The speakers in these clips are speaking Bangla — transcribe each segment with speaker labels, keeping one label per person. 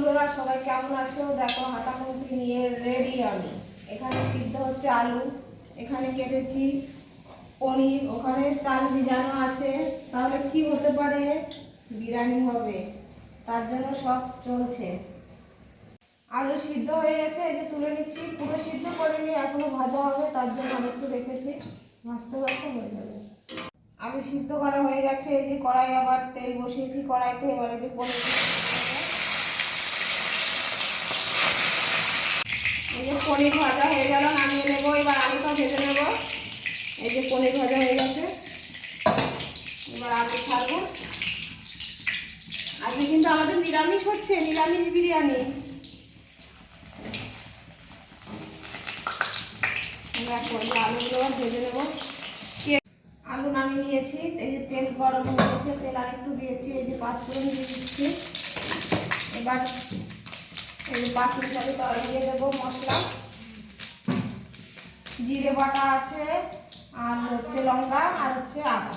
Speaker 1: বন্ধুরা, সবাই কেমন আছো? দেখো, হাতামুখি নিয়ে রেডি আমি। এখানে সিদ্ধ হচ্ছে আলু। এখানে কেটেছি পনির। ওখানে চাল ভিজানো আছে। তাহলে কি হতে পারে? বিরিয়ানি হবে। তার জন্য সব চলছে। আলু সিদ্ধ হয়ে গেছে। এই যে তুলে নিচ্ছি। পুরো সিদ্ধ করিনি এখনও ভাজা হবে। তার জন্য আমি একটু রেখেছি। ভাজতে ভাজতে হয়ে যাবে। আলু সিদ্ধ করা হয়ে গেছে। এই যে কড়াই আবার তেল বসিয়েছি। কড়াইতে এবারে যে পনির এই যে পনির ভাজা হয়ে গেল, নামিয়ে নেব, এবার আলুটা ভেজে নেব। এই যে পনির ভাজা হয়ে গেছে, এবার আলু ছাড়বো। আজকে কিন্তু আমাদের নিরামিষ হচ্ছে, নিরামিষ বিরিয়ানি। আলুগুলো ভেজে নেব। আলু নামিয়ে নিয়েছি, এই যে তেল গরম হয়ে গেছে, তেল আরেকটু দিয়েছি, এই যে পাঁচ ফোড়ন দিয়ে দিচ্ছি। এবার পাঁচ মিনিট তবে দিয়ে দেবো মশলা। জিরে বাটা আছে, আর হচ্ছে লঙ্কা, আর হচ্ছে আদা।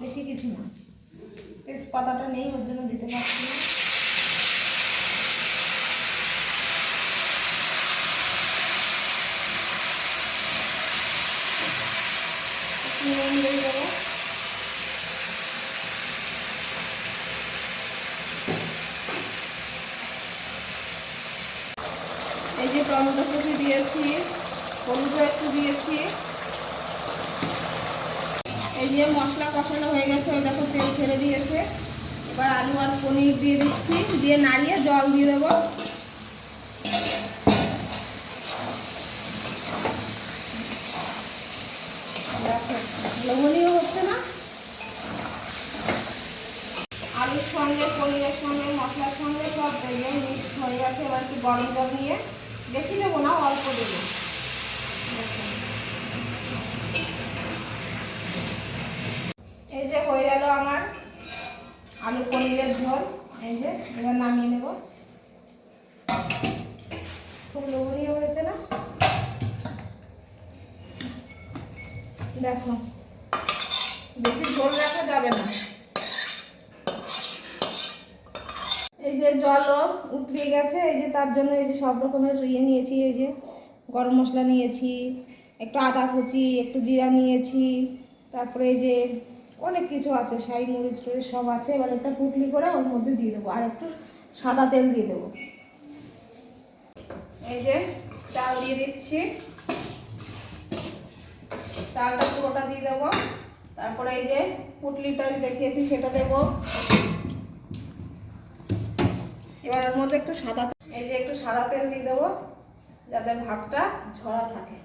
Speaker 1: বেশি কিছু না। তেজপাতাটা নেই, ওর জন্য দিতে পারছি না একটু নুন দিয়ে দেবো এই যে টমেটো কুচি দিয়েছি, হলুদও একটু দিয়েছি। এই যে মশলা কষানো হয়ে গেছে, ওই দেখো তেল ছেড়ে দিয়েছে। এবার আলু আর পনির দিয়ে দিচ্ছি, দিয়ে নাড়িয়ে জল দিয়ে দেবো। লবণীয় হচ্ছে না? আলুর সঙ্গে, পনিরের সঙ্গে, মশলার সঙ্গে সব দিয়ে মিক্স হয়ে গেছে, এবার একটু গরম জল নিয়ে বেশি নেব না, অল্প দেবো। এই যে হয়ে গেল আমার আলু পনিরের ঝোল। এই যে, এবার নামিয়ে নেব। খুব লোভনীয় হয়েছে না? দেখো, বেশি ঝোল রাখা যাবে না এই যে জলও উতরিয়ে গেছে, এই যে তার জন্য এই যে সব রকমের ইয়ে নিয়েছি, এই যে গরম মশলা নিয়েছি, একটু আদা কুচি, একটু জিরা নিয়েছি, তারপরে এই যে অনেক কিছু আছে শাড়ি মরিচ টরিচ সব আছে, এবার একটা পুটলি করে ওর মধ্যে দিয়ে দেবো, আর একটু সাদা তেল দিয়ে দেবো। এই যে চাল দিয়ে দিচ্ছি। চালটা পুরোটা দিয়ে দেবো। তারপরে এই যে পুটলিটা দেখিয়েছি, সেটা দেবো। এবার ওর মধ্যে একটু সাদা এই যে একটু সাদা তেল দিয়ে দেবো যাতে ভাতটা ঝরা থাকে।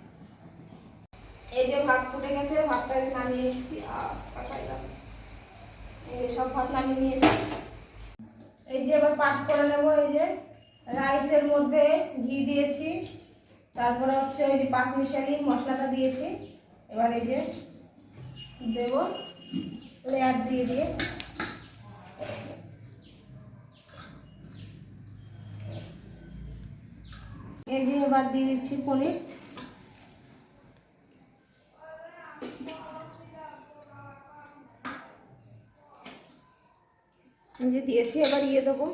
Speaker 1: এই যে ভাগ ফুটে গেছে আমি নামিয়ে নিচ্ছি। এই সব ভাত নামিয়ে নিয়েছি। এই যে এবার পাট করে নেব, এই যে রাইসের মধ্যে ঘি দিয়েছি। তারপরে হচ্ছে ওই যে পাঁচ মিশালি মশলাটা দিয়েছি। এবার এই যে দেব লেয়ার দিয়ে দিয়ে। এই যে এবার দিয়ে দিচ্ছি পনির। যে দিয়েছি, এবার ইয়ে দেবো।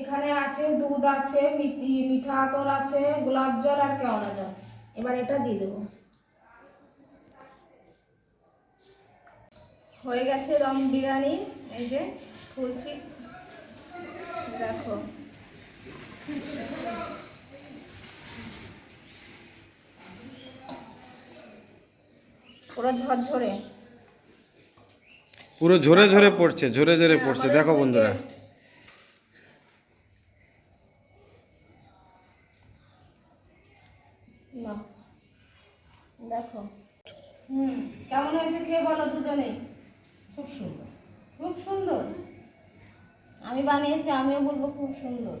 Speaker 1: এখানে আছে দুধ আছে মিঠা আতর আছে, গোলাপ জল আর কেওড়া জল। এবার এটা দিয়ে দেবো। হয়ে গেছে দম বিরিয়ানি। এই যে খুলছি দেখো। পুরো ঝরঝরে।
Speaker 2: পুরো ঝরে ঝরে পড়ছে ঝরে ঝরে পড়ছে। দেখো বন্ধুরা।
Speaker 1: দেখো। হুম কেমন হয়েছে খেয়ে বলো দুজনেই
Speaker 3: খুব সুন্দর।
Speaker 1: খুব সুন্দর। আমি বানিয়েছি আমিও বলব খুব সুন্দর।